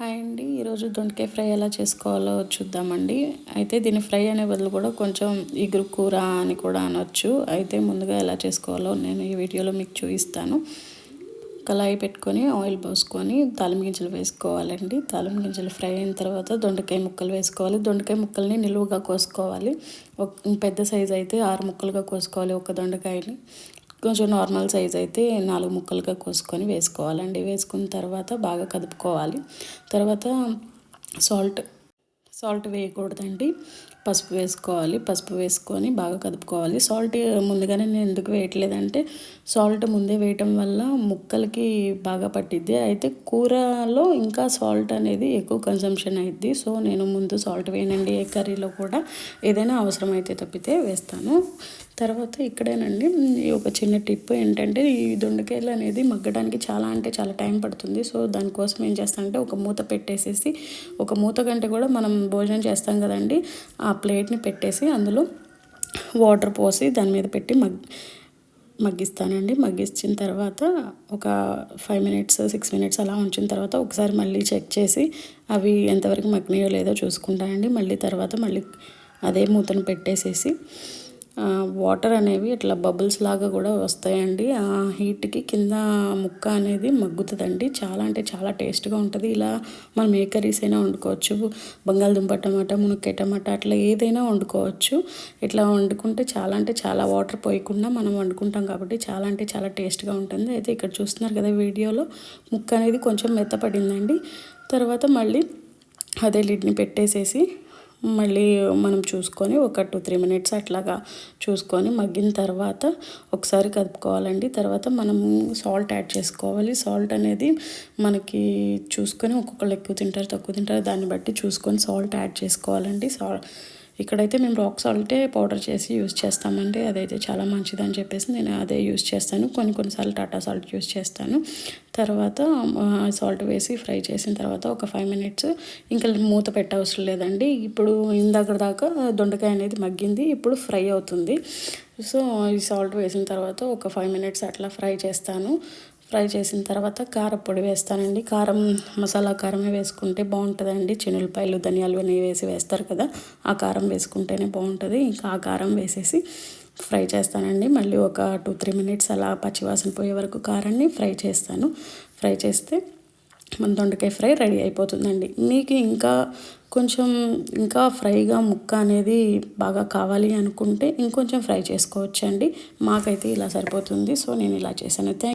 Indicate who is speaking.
Speaker 1: Hi అండి. ఈరోజు దొండకాయ ఫ్రై ఎలా చేసుకోవాలో చూద్దామండి. అయితే దీని ఫ్రై అనే బదులు కూడా కొంచెం ఇగురు కూర అని కూడా అనొచ్చు. అయితే ముందుగా ఎలా చేసుకోవాలో నేను ఈ వీడియోలో మీకు చూపిస్తాను. కళాయి పెట్టుకొని ఆయిల్ పోసుకొని తాలింపు గింజలు వేసుకోవాలండి. తాలింపు గింజలు ఫ్రై అయిన తర్వాత దొండకాయ ముక్కలు వేసుకోవాలి. దొండకాయ ముక్కల్ని నిలువుగా కోసుకోవాలి. పెద్ద సైజు అయితే ఆరు ముక్కలుగా కోసుకోవాలి ఒక దొండకాయని. కొంచెం నార్మల్ సైజ్ అయితే నాలుగు ముక్కలుగా కోసుకొని వేసుకోవాలండి. వేసుకున్న తర్వాత బాగా కదుపుకోవాలి. తర్వాత సాల్ట్ సాల్ట్ వేయకూడదండి. పసుపు వేసుకోవాలి. పసుపు వేసుకొని బాగా కదుపుకోవాలి. సాల్ట్ ముందుగానే నేను ఎందుకు వేయట్లేదంటే సాల్ట్ ముందే వేయటం వల్ల ముక్కలకి బాగా పట్టిద్ది. అయితే కూరలో ఇంకా సాల్ట్ అనేది ఎక్కువ కన్సంప్షన్ అయింది సో నేను ముందు సాల్ట్ వేయనండి. ఏ కర్రీలో కూడా ఏదైనా అవసరమైతే తప్పితే వేస్తాను. తర్వాత ఇక్కడేనండి. ఒక చిన్న టిప్ ఏంటంటే ఈ దొండకాయలు అనేది మగ్గడానికి చాలా అంటే చాలా టైం పడుతుంది. సో దానికోసం ఏం చేస్తానంటే ఒక మూత పెట్టేసేసి ఒక మూత కంటే కూడా మనం భోజనం చేస్తాం కదండి ఆ ప్లేట్ని పెట్టేసి అందులో వాటర్ పోసి దాని మీద పెట్టి మగ్ మగ్గిస్తానండి. మగ్గించిన తర్వాత ఒక ఫైవ్ మినిట్స్ సిక్స్ మినిట్స్ అలా ఉంచిన తర్వాత ఒకసారి మళ్ళీ చెక్ చేసి అవి ఎంతవరకు మగ్గినాయో లేదో చూసుకుంటానండి. మళ్ళీ తర్వాత మళ్ళీ అదే మూతను పెట్టేసేసి వాటర్ అనేవి ఇట్లా బబుల్స్ లాగా కూడా వస్తాయండి. ఆ హీట్కి కింద ముక్క అనేది మగ్గుతుందండి. చాలా అంటే చాలా టేస్ట్గా ఉంటుంది. ఇలా మనం ఏ కర్రీస్ అయినా వండుకోవచ్చు. బంగాళదుంప టమాటా మునక్కాయ టమాటా అట్లా ఏదైనా వండుకోవచ్చు. ఇట్లా వండుకుంటే చాలా అంటే చాలా వాటర్ పోయకుండా మనం వండుకుంటాం కాబట్టి చాలా అంటే చాలా టేస్ట్గా ఉంటుంది. అయితే ఇక్కడ చూస్తున్నారు కదా వీడియోలో ముక్క అనేది కొంచెం మెత్తపడిందండి. తర్వాత మళ్ళీ అదే లిడ్ని పెట్టేసేసి మళ్ళీ మనం చూసుకొని ఒక టూ త్రీ మినిట్స్ అట్లాగా చూసుకొని మగ్గిన తర్వాత ఒకసారి కలుపుకోవాలండి తర్వాత మనం సాల్ట్ యాడ్ చేసుకోవాలి. సాల్ట్ అనేది మనకి చూసుకొని ఒక్కొక్కళ్ళు ఎక్కువ తింటారు తక్కువ తింటారు. దాన్ని బట్టి చూసుకొని సాల్ట్ యాడ్ చేసుకోవాలండి. సాల్ట్ ఇక్కడైతే మేము రాక్ సాల్టే పౌడర్ చేసి యూస్ చేస్తామండి. అదైతే చాలా మంచిదని చెప్పేసి నేను అదే యూస్ చేస్తాను. కొన్ని కొన్నిసార్లు టాటా సాల్ట్ యూస్ చేస్తాను. తర్వాత సాల్ట్ వేసి ఫ్రై చేసిన తర్వాత ఒక ఫైవ్ మినిట్స్ ఇంకా మూత పెట్టవసరం లేదండి. ఇప్పుడు ఇందాక దాకా దొండకాయ అనేది మగ్గింది ఇప్పుడు ఫ్రై అవుతుంది. సో ఈ సాల్ట్ వేసిన తర్వాత ఒక ఫైవ్ మినిట్స్ అట్లా ఫ్రై చేస్తాను. ఫ్రై చేసిన తర్వాత కారపొడి వేస్తానండి. కారం మసాలా కారమే వేసుకుంటే బాగుంటుందండి. చినులపాయలు ధనియాలు అనేవి వేసి వేస్తారు కదా ఆ కారం వేసుకుంటేనే బాగుంటుంది. ఇంకా ఆ కారం వేసేసి ఫ్రై చేస్తానండి. మళ్ళీ ఒక టూ త్రీ మినిట్స్ అలా పచ్చివాసన పోయే వరకు కారాన్ని ఫ్రై చేస్తాను. ఫ్రై చేస్తే మన దొండకాయ ఫ్రై రెడీ అయిపోతుందండి. మీకు ఇంకా కొంచెం ఇంకా ఫ్రైగా ముక్క అనేది బాగా కావాలి అనుకుంటే ఇంకొంచెం ఫ్రై చేసుకోవచ్చండి. మాకైతే ఇలా సరిపోతుంది. సో నేను ఇలా చేశాను. థ్యాంక్